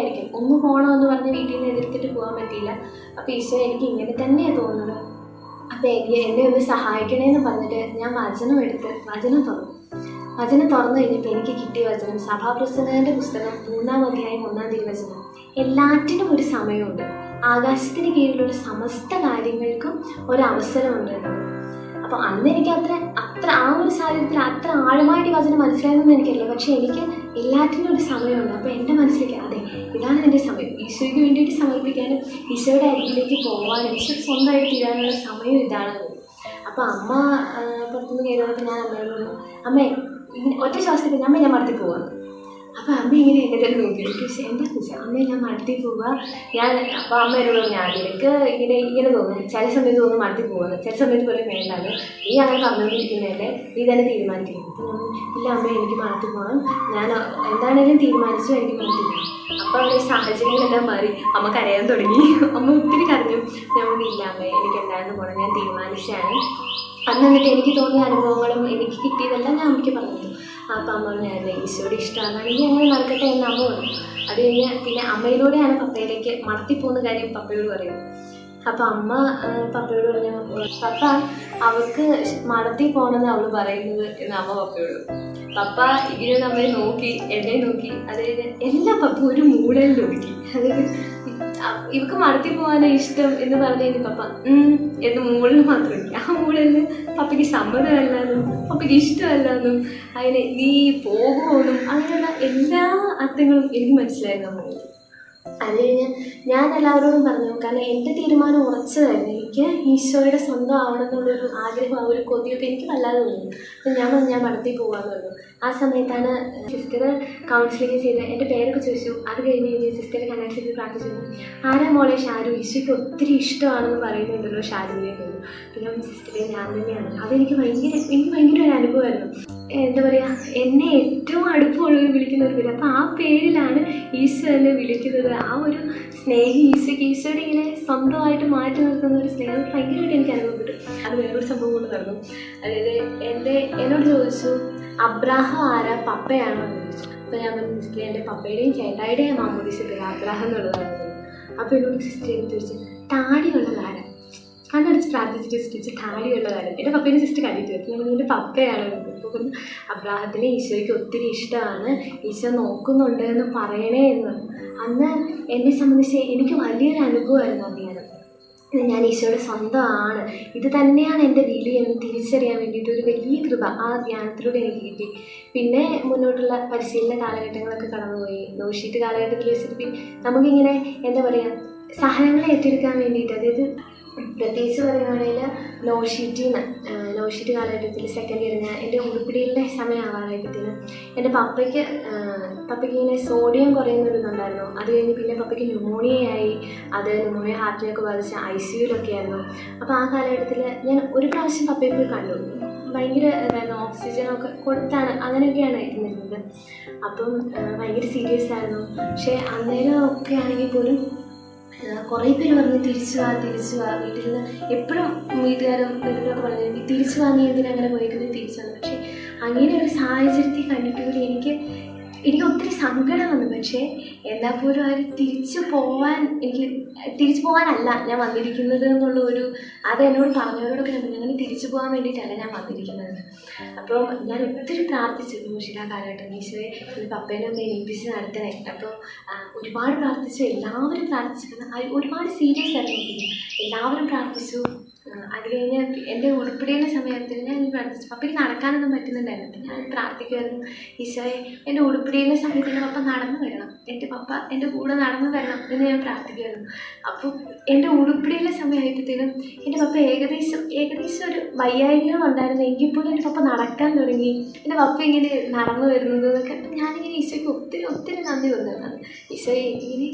ആയിരിക്കും ഒന്ന് പോകണമെന്ന് പറഞ്ഞ് വീട്ടിൽ നിന്ന് എതിർത്തിട്ട് പോകാൻ പറ്റിയില്ല. അപ്പോൾ ഈശോ എനിക്ക് ഇങ്ങനെ തന്നെയാണ് തോന്നുന്നത്. അപ്പോൾ എനിക്ക് എന്നെ ഒന്ന് സഹായിക്കണേന്ന് പറഞ്ഞിട്ട് ഞാൻ വചനം എടുത്ത് വചനം തുറന്നു. വചനം തുറന്നു കഴിഞ്ഞപ്പോൾ എനിക്ക് കിട്ടിയ വചനം സഭാപ്രസംഗന്റെ പുസ്തകം മൂന്നാം അധ്യായം ഒന്നാം തിരുവചനം. എല്ലാറ്റിനും ഒരു സമയമുണ്ട്. ആകാശത്തിന് കീഴിലുള്ള സമസ്ത കാര്യങ്ങൾക്കും ഒരു അവസരമുണ്ട്. എന്നുള്ളത്. അപ്പോൾ അന്ന് എനിക്ക് അത്ര അത്ര ആ ഒരു സാഹചര്യത്തിൽ അത്ര ആഴമായിട്ട് വചനം മനസ്സിലായതെന്ന് എനിക്കറിയില്ല. പക്ഷെ എനിക്ക് എല്ലാറ്റിനും ഒരു സമയമുണ്ട്. അപ്പോൾ എന്റെ മനസ്സിലേക്ക് അതെ ഇതാണ് എന്റെ സമയം. ഈശോയ്ക്ക് വേണ്ടിയിട്ട് സമർപ്പിക്കാനും ഈശോയുടെ അരികിലേക്ക് പോകാനും ഈശോ സ്വന്തമായിട്ട് തീരാനുള്ള സമയം ഇതാണ്. അപ്പോൾ അമ്മ പുറത്തുനിന്ന് കയറിയപ്പോൾ ഞാൻ അമ്മയോട് അമ്മേ ഒറ്റ ശ്വാസത്തിൽ അമ്മ ഞാൻ മടത്തി പോവാന്ന് അപ്പോൾ അമ്മ ഇങ്ങനെ എന്നെ തന്നെ നോക്കി. എനിക്ക് പക്ഷേ എന്താ വെച്ചാൽ അമ്മ ഞാൻ മടത്തി പോവുക ഞാൻ അപ്പോൾ അമ്മ എന്നോട് ഞാൻ നിനക്ക് ഇങ്ങനെ ഇങ്ങനെ തോന്നുന്നു ചില സമയത്ത് തോന്നുന്നു മടത്തി പോകുന്നത് ചില സമയത്ത് പോലും വേണ്ടത് നീ അങ്ങനെ പറഞ്ഞുകൊണ്ടിരിക്കുന്നതല്ലേ നീ തന്നെ തീരുമാനിക്കണം. അപ്പോൾ ഇല്ല അമ്മ എനിക്ക് മടത്തി പോകണം ഞാൻ എന്താണേലും തീരുമാനിച്ചു എനിക്ക് മടത്തി പോകണം അപ്പോൾ അവിടെ സാഹചര്യങ്ങളെല്ലാം മാറി. അമ്മ കരയാൻ തുടങ്ങി. അമ്മ ഒത്തിരി കരഞ്ഞു. ഞങ്ങൾക്ക് ഇല്ല അമ്മ എനിക്ക് എന്തായാലും പോകണം ഞാൻ തീരുമാനിച്ചാണ് അന്ന് എന്നിട്ട് എനിക്ക് തോന്നിയ അനുഭവങ്ങളും എനിക്ക് കിട്ടിയതെല്ലാം ഞാൻ അമ്മയ്ക്ക് പറഞ്ഞു. അപ്പം അമ്മ പറഞ്ഞായിരുന്നു "അതെ, ഈശോയുടെ ഇഷ്ടമാണെങ്കിൽ അങ്ങനെ നടക്കട്ടെ എന്ന് അമ്മ പറഞ്ഞു. അത് കഴിഞ്ഞ് പിന്നെ അമ്മയിലൂടെയാണ് പപ്പയിലേക്ക് മടത്തിപ്പോകുന്ന കാര്യം പപ്പയോട് പറയും അപ്പം അമ്മ പപ്പയോട് പറഞ്ഞു പപ്പ അവൾക്ക് മടത്തി പോകണമെന്ന് അവൾ പറയുന്നത് എന്ന് അമ്മ പപ്പയോട്. പപ്പ ഇങ്ങനെ നമ്മളെ നോക്കി എന്നെ നോക്കി അത് കഴിഞ്ഞ് എല്ലാ പപ്പ ഒരു മൂടലിൽ നോക്കി. അതായത് ഇവക്ക് മടത്തി പോകാനാണ് ഇഷ്ടം എന്ന് പറഞ്ഞു കഴിഞ്ഞാൽ പപ്പ എന്ന് മൂളിൽ മാത്രം ആ മൂളിൽ പപ്പയ്ക്ക് സമ്മതമല്ലാന്നും പപ്പയ്ക്ക് ഇഷ്ടമല്ലാന്നും അതിന് നീ പോകുമെന്നും അങ്ങനെയുള്ള എല്ലാ അർത്ഥങ്ങളും എനിക്ക് മനസ്സിലായിരുന്നു മൂളിൽ അത് കഴിഞ്ഞ് ഞാൻ എല്ലാവരോടും പറഞ്ഞു കാരണം എന്റെ തീരുമാനം ഉറച്ചതായിരുന്നു. എനിക്ക് ഈശോയുടെ സ്വന്തം ആവണം എന്നുള്ളൊരു ആഗ്രഹം ആ ഒരു കൊതിയൊക്കെ എനിക്ക് വല്ലാതെ തോന്നി. അപ്പം ഞാൻ ഞാൻ മടത്തി പോകാമെന്ന് പറഞ്ഞു. ആ സമയത്താണ് സിസ്റ്റർ കൗൺസിലിംഗ് ചെയ്ത് എന്റെ പേരൊക്കെ ചോദിച്ചു. അത് കഴിഞ്ഞ് കഴിഞ്ഞ് സിസ്റ്റർ കണക്ട് ചെയ്ത് പ്രാർത്ഥിച്ചു ആരാ മോളെ ഷാരു? ഈശോയ്ക്ക് ഒത്തിരി ഇഷ്ടമാണെന്ന് പറയുന്നുണ്ടല്ലോ ഷാരുവിനെ. പോകും പിന്നെ സിസ്റ്ററെ ഞാൻ തന്നെയാണ്. അതെനിക്ക് ഭയങ്കര എനിക്ക് ഭയങ്കര ഒരു അനുഭവമായിരുന്നു. എന്താ പറയുക എന്നെ ഏറ്റവും അടുപ്പമുള്ളവർ വിളിക്കുന്ന ഒരു പേര് അപ്പോൾ ആ പേരിലാണ് ഈശോ എന്നെ വിളിക്കുന്നത്. ആ ഒരു സ്നേഹി ഈശോയ്ക്ക് ഈശോയുടെ ഇങ്ങനെ സ്വന്തമായിട്ട് മാറ്റി നിർത്തുന്ന ഒരു സ്നേഹം ഭയങ്കരമായിട്ട് എനിക്ക് അനുഭവപ്പെട്ടു. അത് വേറൊരു സംഭവം കൊണ്ട് നടന്നു. അതായത് എന്റെ എന്നോട് ചോദിച്ചു അബ്രാഹം ആരാ? പപ്പയാണോ? എന്ന് ചോദിച്ചു. അപ്പോൾ ഞാൻ പറഞ്ഞു സിസ്റ്റർ എന്റെ പപ്പയുടെയും ചേട്ടായുടെയും മാമോദീസ പേര് അബ്രാഹം എന്നുള്ളതാണ് അപ്പോൾ എന്നോട് സിസ്റ്റർ എടുത്ത് ചോദിച്ചു താടിയുള്ളത് ആരാ കണ്ണടച്ച് പ്രാർത്ഥിച്ചിട്ട് സിസ്റ്റർ താടിയുള്ള കാര്യം. എന്റെ പപ്പേനെ സിസ്റ്റർ കണ്ടിട്ട് വരും ഞാൻ എന്റെ പപ്പയാണ് അപ്പോൾ അബ്രാഹത്തിനെ ഈശോയ്ക്ക് ഒത്തിരി ഇഷ്ടമാണ്. ഈശോ നോക്കുന്നുണ്ട് എന്ന് പറയണേ എന്ന് അന്ന് എന്നെ സംബന്ധിച്ച് എനിക്ക് വലിയൊരു അനുഭവമായിരുന്നു ആ ഞാൻ ഈശോയുടെ സ്വന്തമാണ്. ഇത് തന്നെയാണ് എന്റെ വിളി എന്ന് തിരിച്ചറിയാൻ വേണ്ടിയിട്ട് ഒരു വലിയ കൃപ ആ ധ്യാനത്തിലൂടെ എനിക്ക് കിട്ടി. പിന്നെ മുന്നോട്ടുള്ള പരിശീലന കാലഘട്ടങ്ങളൊക്കെ കടന്നുപോയി. നോഷീറ്റ് കാലഘട്ടത്തിൽ വെച്ചിട്ട് നമുക്കിങ്ങനെ എന്താ പറയുക സഹനങ്ങളെ ഏറ്റെടുക്കാൻ വേണ്ടിയിട്ട് അതായത് പ്രത്യേകിച്ച് പറയുകയാണെങ്കിൽ ലോ ഷീറ്റിൽ നിന്ന് ലോ ഷീറ്റ് കാലഘട്ടത്തിൽ സെക്കൻഡ് ഇയർ ഞാൻ എന്റെ ഉടുപ്പിടിയിലെ സമയം ആവാറായപ്പോഴത്തേനും എന്റെ പപ്പയ്ക്ക് പപ്പയ്ക്ക് ഇങ്ങനെ സോഡിയം കുറയുന്നുണ്ടായിരുന്നു അത് കഴിഞ്ഞ് പിന്നെ പപ്പയ്ക്ക് ന്യൂമോണിയയായി അത് ന്യൂമോണിയ ഹാർട്ടിനൊക്കെ ബാധിച്ച് ഐ സി യുലൊക്കെ ആയിരുന്നു. അപ്പോൾ ആ കാലഘട്ടത്തിൽ ഞാൻ ഒരു പ്രാവശ്യം പപ്പയെ പോയി കണ്ടു. ഭയങ്കര എന്തായിരുന്നു ഓക്സിജനൊക്കെ കൊടുത്താണ് അങ്ങനെയൊക്കെയാണ് ഇരുന്നിരുന്നത്. അപ്പം ഭയങ്കര സീരിയസ് ആയിരുന്നു. പക്ഷേ അന്നേരം ഒക്കെ ആണെങ്കിൽ പോലും കുറേ പേര് പറഞ്ഞ് തിരിച്ചു വാ തിരിച്ചു വാ. വീട്ടിൽ നിന്ന് എപ്പോഴും വീട്ടുകാരും വീട്ടിലൊക്കെ പറഞ്ഞു തിരിച്ചു വാങ്ങിയതിനങ്ങനെ എന്തിനാ തിരിച്ചു വന്നു പക്ഷേ അങ്ങനെ ഒരു സാഹചര്യത്തെ കണ്ടിട്ടുകൂടി എനിക്ക് എനിക്ക് ഒത്തിരി സങ്കടം വന്നു. പക്ഷേ എന്നാൽ പോലും അവർ തിരിച്ചു പോവാൻ എനിക്ക് തിരിച്ചു പോകാനല്ല ഞാൻ വന്നിരിക്കുന്നത് എന്നുള്ള ഒരു അത് എന്നോട് പറഞ്ഞവരോടൊക്കെ അങ്ങനെ തിരിച്ചു പോകാൻ വേണ്ടിയിട്ടല്ല ഞാൻ വന്നിരിക്കുന്നത്. അപ്പോൾ ഞാൻ ഒത്തിരി പ്രാർത്ഥിച്ചിരുന്നു മൂഷില കാലഘട്ടം. ഈശോയെ പപ്പേനെ ഒന്ന് എണീപ്പിച്ച് നടത്തണേ. അപ്പോൾ ഒരുപാട് പ്രാർത്ഥിച്ചു. എല്ലാവരും പ്രാർത്ഥിച്ചിരുന്നു. ഒരുപാട് സീരിയസ് ആയിരുന്നു. എല്ലാവരും പ്രാർത്ഥിച്ചു. അത് കഴിഞ്ഞ് എന്റെ ഉൾപ്പെടെയുള്ള സമയത്തിൽ ഞാൻ പ്രാർത്ഥിച്ചു. പപ്പയ്ക്ക് നടക്കാനൊന്നും പറ്റുന്നുണ്ടായിരുന്നു ഞാൻ പ്രാർത്ഥിക്കുമായിരുന്നു ഈശോയെ എന്റെ ഉൾപ്പെടെയുള്ള സമയത്ത് എന്റെ പപ്പ നടന്നു വരണം. എന്റെ പപ്പ എന്റെ കൂടെ നടന്നു വരണം എന്ന് ഞാൻ പ്രാർത്ഥിക്കുമായിരുന്നു. അപ്പോൾ എന്റെ ഉൾപ്പെടെയുള്ള സമയമായപ്പോഴത്തേനും എന്റെ പപ്പ ഏകദേശം ഏകദേശം ഒരു വയ്യായികകൾ ഉണ്ടായിരുന്നു. എങ്കിൽ പോലും എന്റെ പപ്പ നടക്കാൻ തുടങ്ങി. എന്റെ പപ്പ ഇങ്ങനെ നടന്നു വരുന്നത് എന്നൊക്കെ. അപ്പം ഞാനിങ്ങനെ ഈശോയ്ക്ക് ഒത്തിരി ഒത്തിരി നന്ദി വന്നതാണ് ഈശോയെ ഇങ്ങനെ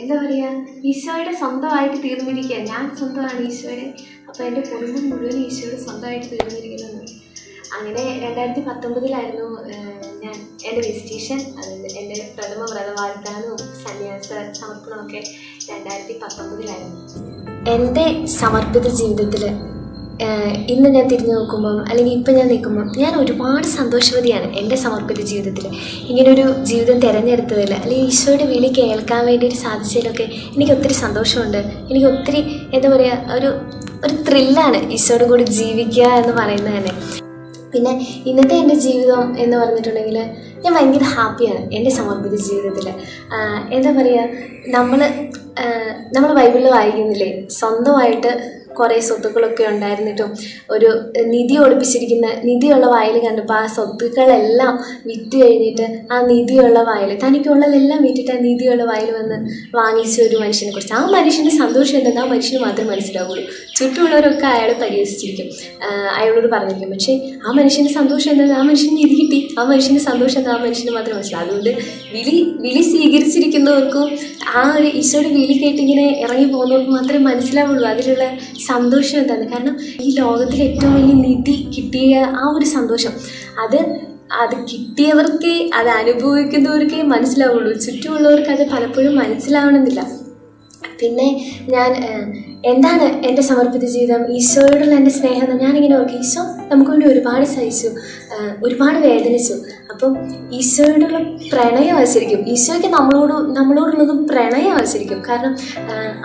എന്താ പറയുക ഈശോയുടെ സ്വന്തമായിട്ട് തീർന്നിരിക്കുക ഞാൻ സ്വന്തമാണ് ഈശോയുടെ. അപ്പോൾ എന്റെ കുടുംബം മുഴുവൻ ഈശോയുടെ സ്വന്തമായിട്ട് തീർന്നിരിക്കുന്നത്. അങ്ങനെ രണ്ടായിരത്തി പത്തൊമ്പതിലായിരുന്നു ഞാൻ എന്റെ രജിസ്ട്രേഷൻ എന്റെ പ്രഥമ വ്രതവാഗ്ദാനവും സന്യാസ സമർപ്പണമൊക്കെ രണ്ടായിരത്തി പത്തൊമ്പതിലായിരുന്നു. എന്റെ സമർപ്പിത ജീവിതത്തിൽ ഇന്ന് ഞാൻ തിരിഞ്ഞു നോക്കുമ്പം അല്ലെങ്കിൽ ഇപ്പം ഞാൻ നിൽക്കുമ്പം ഞാൻ ഒരുപാട് സന്തോഷവതിയാണ് എന്റെ സമർപ്പിത ജീവിതത്തിൽ. ഇങ്ങനൊരു ജീവിതം തിരഞ്ഞെടുത്തതിൽ അല്ലെങ്കിൽ ഈശോയുടെ വിളി കേൾക്കാൻ വേണ്ടിയിട്ട് സാധിച്ചതിലൊക്കെ എനിക്ക് ഒത്തിരി സന്തോഷമുണ്ട്. എനിക്ക് ഒത്തിരി എന്താ പറയുക ഒരു ഒരു ത്രില്ലാണ് ഈശോയുടെ കൂടി ജീവിക്കുക എന്ന് പറയുന്നത് തന്നെ. പിന്നെ ഇന്നത്തെ എന്റെ ജീവിതം എന്ന് പറഞ്ഞിട്ടുണ്ടെങ്കിൽ ഞാൻ ഭയങ്കര ഹാപ്പിയാണ് എന്റെ സമർപ്പിത ജീവിതത്തിൽ. എന്താ പറയുക നമ്മൾ നമ്മൾ ബൈബിളിൽ വായിക്കുന്നില്ലേ സ്വന്തമായിട്ട് കുറേ സ്വത്തുക്കളൊക്കെ ഉണ്ടായിരുന്നിട്ടും ഒരു നിധി ഒളിപ്പിച്ചിരിക്കുന്ന നിധിയുള്ള വയൽ കണ്ടപ്പോൾ ആ സ്വത്തുക്കളെല്ലാം വിറ്റ് കഴിഞ്ഞിട്ട് ആ നിധിയുള്ള വയൽ തനിക്കുള്ളതെല്ലാം വിറ്റിട്ട് ആ നിധിയുള്ള വയൽ വന്ന് വാങ്ങിച്ച ഒരു മനുഷ്യനെ കുറിച്ച്. ആ മനുഷ്യന്റെ സന്തോഷം എന്തെന്ന് ആ മനുഷ്യന് മാത്രം മനസ്സിലാവുള്ളൂ. ചുറ്റുമുള്ളവരൊക്കെ അയാളെ പരിഹസിച്ചിരിക്കും. അയാളോട് പറഞ്ഞിരിക്കും. പക്ഷേ ആ മനുഷ്യന്റെ സന്തോഷം എന്തെന്ന് ആ മനുഷ്യന് നിധി കിട്ടി. ആ മനുഷ്യന്റെ സന്തോഷം എന്താ ആ മനുഷ്യന് മാത്രം മനസ്സിലാവും അതുകൊണ്ട് വിളി വിളി സ്വീകരിച്ചിരിക്കുന്നവർക്കും ആ ഒരു ഈശോയുടെ വിളി കേട്ടിങ്ങനെ ഇറങ്ങി പോകുന്നവർക്ക് മാത്രമേ മനസ്സിലാവുള്ളൂ. അതിലുള്ള സന്തോഷം എന്താണ്? കാരണം ഈ ലോകത്തിൽ ഏറ്റവും വലിയ നിധി കിട്ടിയ ആ ഒരു സന്തോഷം. അത് അത് കിട്ടിയവർക്കേ അത് അനുഭവിക്കുന്നവർക്കേ മനസ്സിലാവുള്ളൂ. ചുറ്റുമുള്ളവർക്ക് അത് പലപ്പോഴും മനസ്സിലാവണമെന്നില്ല. പിന്നെ ഞാൻ എന്താണ് എന്റെ സമർപ്പിത ജീവിതം? ഈശോയോടുള്ള എന്റെ സ്നേഹം ഞാനിങ്ങനെ ഓർക്കും. ഈശോ നമുക്ക് വേണ്ടി ഒരുപാട് സഹിച്ചു ഒരുപാട് വേദനിച്ചു. അപ്പം ഈശോയോടുള്ള പ്രണയം ആശരിക്കും ഈശോയ്ക്ക് നമ്മളോട് നമ്മളോടുള്ളതും പ്രണയം ആശരിക്കും കാരണം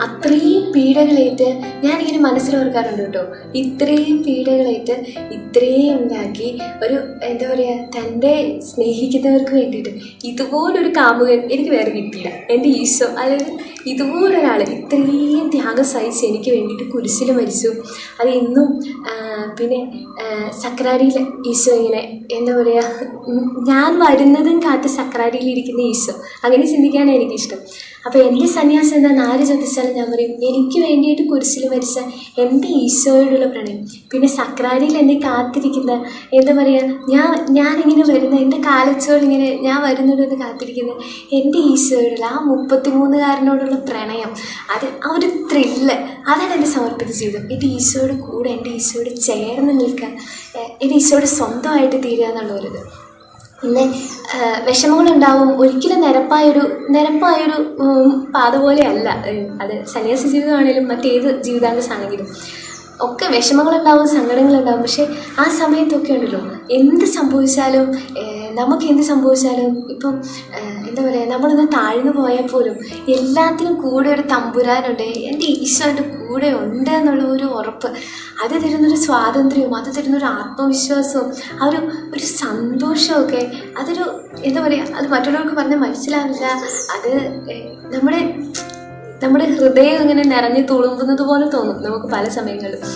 അത്രയും പീഡകളേറ്റ് ഞാനിങ്ങനെ മനസ്സിൽ ഓർക്കാറുണ്ട് കേട്ടോ. ഇത്രയും പീഡകളേറ്റ് ഇത്രയും ഉണ്ടാക്കി ഒരു എന്താ പറയുക തന്റെ സ്നേഹിക്കുന്നവർക്ക് വേണ്ടിയിട്ട് ഇതുപോലൊരു കാമുകൻ എനിക്ക് വേറെ കിട്ടിയില്ല. എന്റെ ഈശോ അതായത് ഇതുപോലൊരാൾ ഇത്രയും ത്യാഗം സഹിച്ച് എനിക്ക് വേണ്ടിയിട്ട് കുരിശിൽ മരിച്ചു. അത് ഇന്നും പിന്നെ സക്രാരിയിൽ ഈശോ ഇങ്ങനെ എന്താ പറയുക ഞാൻ വരുന്നതും കാത്ത് സക്രാരിയിലിരിക്കുന്ന ഈശോ. അങ്ങനെ ചിന്തിക്കാനാണ് എനിക്കിഷ്ടം. അപ്പോൾ എന്റെ സന്യാസം എന്താ ആര് ചോദിച്ചാലും ഞാൻ പറയും എനിക്ക് വേണ്ടിയിട്ട് കുരിശിൽ മരിച്ച എന്റെ ഈശോയോടുള്ള പ്രണയം. പിന്നെ സക്രാരിയിൽ എന്നെ കാത്തിരിക്കുന്ന എന്താ പറയുക ഞാൻ ഞാനിങ്ങനെ വരുന്ന എന്റെ കാലച്ചോൾ ഇങ്ങനെ ഞാൻ വരുന്നുണ്ടെന്ന് കാത്തിരിക്കുന്ന എന്റെ ഈശോയോടുള്ള ആ മുപ്പത്തിമൂന്നുകാരനോടുള്ള പ്രണയം. അത് ആ ഒരു ത്രില്ല് അതാണ് എന്റെ സമർപ്പിത ജീവിതം. എന്റെ ഈശോയുടെ കൂടെ എന്റെ ഈശോയോട് ചേർന്ന് നിൽക്കാൻ എന്റെ എന്റെ ഈശോയുടെ സ്വന്തമായിട്ട് തീരുക എന്നുള്ളൊരിത്. പിന്നെ വിഷമങ്ങളുണ്ടാവും. ഒരിക്കലും നിരപ്പായൊരു നിരപ്പായൊരു പാത പോലെയല്ല. അത് സന്യാസി ജീവിതമാണെങ്കിലും മറ്റേത് ജീവിതാന്തസാണെങ്കിലും ഒക്കെ വിഷമങ്ങളുണ്ടാവും സങ്കടങ്ങളുണ്ടാവും. പക്ഷേ ആ സമയത്തൊക്കെ ഉണ്ടല്ലോ എന്ത് സംഭവിച്ചാലും നമുക്ക് എന്ത് സംഭവിച്ചാലും ഇപ്പം എന്താ പറയുക നമ്മളൊന്ന് താഴ്ന്നു പോയാൽ പോലും എല്ലാത്തിനും കൂടെ ഒരു തമ്പുരാനുണ്ട്. എന്റെ ഈശോ എന്റെ കൂടെ ഉണ്ട് എന്നുള്ള ഒരു ഉറപ്പ്. അത് തരുന്നൊരു സ്വാതന്ത്ര്യവും അത് തരുന്നൊരു ആത്മവിശ്വാസവും ആ ഒരു ഒരു സന്തോഷമൊക്കെ അതൊരു എന്താ പറയുക അത് മറ്റുള്ളവർക്ക് പറഞ്ഞാൽ മനസ്സിലാവില്ല. അത് നമ്മുടെ നമ്മുടെ ഹൃദയം ഇങ്ങനെ നിറഞ്ഞു തുളുമ്പുന്നത് പോലെ തോന്നും നമുക്ക് പല സമയങ്ങളിലും.